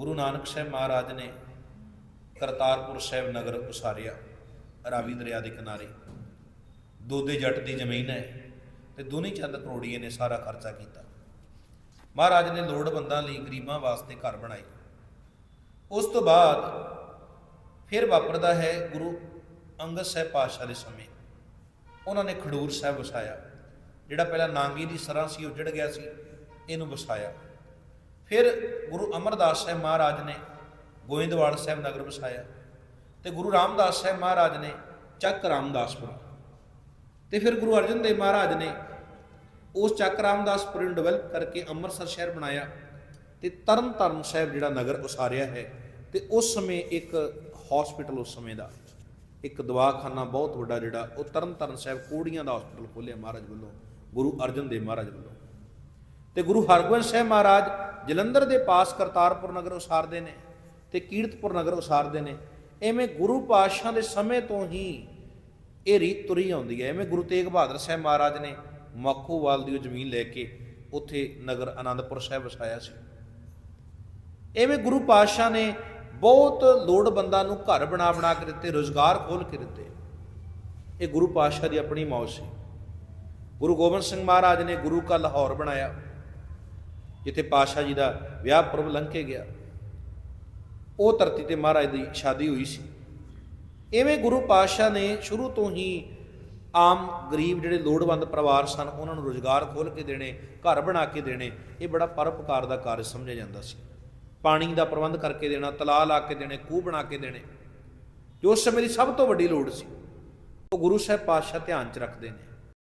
ਗੁਰੂ ਨਾਨਕ ਸਾਹਿਬ ਮਹਾਰਾਜ ਨੇ ਕਰਤਾਰਪੁਰ ਸਾਹਿਬ ਨਗਰ ਉਸਾਰਿਆ, ਰਾਵੀ ਦਰਿਆ ਦੇ ਕਿਨਾਰੇ। ਦੋਦੇ ਜੱਟ ਦੀ ਜ਼ਮੀਨ ਹੈ, ਤੇ ਦੁਨੀ ਚੰਦ ਕਰੋੜੀਏ ਨੇ ਸਾਰਾ ਖਰਚਾ ਕੀਤਾ। ਮਹਾਰਾਜ ਨੇ ਲੋੜਵੰਦਾਂ ਲਈ ਗਰੀਬਾਂ ਵਾਸਤੇ ਘਰ ਬਣਾਏ। ਉਸ ਤੋਂ ਬਾਅਦ ਫਿਰ ਵਾਪਰਦਾ ਹੈ ਗੁਰੂ ਅੰਗਦ ਸਾਹਿਬ ਪਾਤਸ਼ਾਹ ਦੇ ਸਮੇਂ। ਉਹਨਾਂ ਨੇ ਖਡੂਰ ਸਾਹਿਬ ਵਸਾਇਆ, ਜਿਹੜਾ ਪਹਿਲਾਂ ਨਾਂਗੀ ਦੀ ਸਰਾਂ ਸੀ, ਉਹ ਜੜ ਗਿਆ ਸੀ, ਇਹਨੂੰ ਵਸਾਇਆ। ਫਿਰ ਗੁਰੂ ਅਮਰਦਾਸ ਸਾਹਿਬ ਮਹਾਰਾਜ ਨੇ ਗੋਇੰਦਵਾਲ ਸਾਹਿਬ ਨਗਰ ਵਸਾਇਆ ਤੇ ਗੁਰੂ ਰਾਮਦਾਸ ਸਾਹਿਬ ਮਹਾਰਾਜ ਨੇ ਚੱਕ ਰਾਮਦਾਸਪੁਰ। ਤੇ ਫਿਰ ਗੁਰੂ ਅਰਜਨ ਦੇਵ ਮਹਾਰਾਜ ਨੇ ਉਸ ਚੱਕ ਰਾਮਦਾਸਪੁਰ ਨੂੰ ਡਿਵੈਲਪ ਕਰਕੇ ਅੰਮ੍ਰਿਤਸਰ ਸ਼ਹਿਰ ਬਣਾਇਆ ਤੇ ਤਰਨ ਤਾਰਨ ਸਾਹਿਬ ਜਿਹੜਾ ਨਗਰ ਉਸਾਰਿਆ ਹੈ ਤੇ ਉਸ ਸਮੇਂ ਇੱਕ ਹਸਪੀਟਲ ਉਸ ਸਮੇਂ ਦਾ, ਇੱਕ ਦਵਾਖਾਨਾ ਬਹੁਤ ਵੱਡਾ ਜਿਹੜਾ ਉਹ ਤਰਨ ਤਾਰਨ ਸਾਹਿਬ ਕੋੜੀਆਂ ਦਾ ਹਸਪੀਟਲ ਖੋਲ੍ਹਿਆ ਮਹਾਰਾਜ ਵੱਲੋਂ, ਗੁਰੂ ਅਰਜਨ ਦੇਵ ਮਹਾਰਾਜ ਵੱਲੋਂ। ਤੇ ਗੁਰੂ ਹਰਗੋਬਿੰਦ ਸਾਹਿਬ ਮਹਾਰਾਜ ਜਲੰਧਰ ਦੇ ਪਾਸ ਕਰਤਾਰਪੁਰ ਨਗਰ ਉਸਾਰਦੇ ਨੇ ਤੇ ਕੀਰਤਪੁਰ ਨਗਰ ਉਸਾਰਦੇ ਨੇ। ਐਵੇਂ ਗੁਰੂ ਪਾਤਸ਼ਾਹ ਦੇ ਸਮੇਂ ਤੋਂ ਹੀ ਇਹ ਰੀਤ ਤੁਰੀ ਆਉਂਦੀ ਹੈ। ਐਵੇਂ ਗੁਰੂ ਤੇਗ ਬਹਾਦਰ ਸਾਹਿਬ ਮਹਾਰਾਜ ਨੇ ਮੱਖੋਵਾਲ ਦੀ ਉਹ ਜ਼ਮੀਨ ਲੈ ਕੇ ਉੱਥੇ ਨਗਰ ਆਨੰਦਪੁਰ ਸਾਹਿਬ ਵਸਾਇਆ ਸੀ। ਐਵੇਂ ਗੁਰੂ ਪਾਤਸ਼ਾਹ ਨੇ ਬਹੁਤ ਲੋੜਵੰਦਾਂ ਨੂੰ ਘਰ ਬਣਾ ਬਣਾ ਕੇ ਦਿੱਤੇ, ਰੋਜ਼ਗਾਰ ਖੋਲ ਕੇ ਦਿੱਤੇ। ਇਹ ਗੁਰੂ ਪਾਤਸ਼ਾਹ ਦੀ ਆਪਣੀ ਮੌਜ ਸੀ। ਗੁਰੂ ਗੋਬਿੰਦ ਸਿੰਘ ਮਹਾਰਾਜ ਨੇ ਗੁਰੂ ਕਾ ਲਾਹੌਰ ਬਣਾਇਆ। ਜਿੱਥੇ ਪਾਤਸ਼ਾਹ ਜੀ ਦਾ ਵਿਆਹ ਪੁਰਬ ਲੰਘ ਕੇ ਗਿਆ, ਉਹ ਧਰਤੀ ਤੇ ਮਹਾਰਾਜ ਦੀ ਸ਼ਾਦੀ ਹੋਈ ਸੀ। ਐਵੇਂ ਗੁਰੂ ਪਾਤਸ਼ਾਹ ਨੇ ਸ਼ੁਰੂ ਤੋਂ ਹੀ ਆਮ ਗਰੀਬ ਜਿਹੜੇ ਲੋੜਵੰਦ ਪਰਿਵਾਰ ਸਨ, ਉਹਨਾਂ ਨੂੰ ਰੋਜ਼ਗਾਰ ਖੋਲ ਕੇ ਦੇਣੇ, ਘਰ ਬਣਾ ਕੇ ਦੇਣੇ, ਇਹ ਬੜਾ ਪਰਪਕਾਰ ਦਾ ਕਾਰਜ ਸਮਝਿਆ ਜਾਂਦਾ ਸੀ। ਪਾਣੀ ਦਾ ਪ੍ਰਬੰਧ ਕਰਕੇ ਦੇਣਾ, ਤਲਾਅ ਲਾ ਕੇ ਦੇਣੇ, ਖੂਹ ਬਣਾ ਕੇ ਦੇਣੇ, ਜੋ ਉਸ ਸਮੇਂ ਦੀ ਸਭ ਤੋਂ ਵੱਡੀ ਲੋੜ ਸੀ, ਉਹ ਗੁਰੂ ਸਾਹਿਬ ਪਾਤਸ਼ਾਹ ਧਿਆਨ 'ਚ ਰੱਖਦੇ ਨੇ।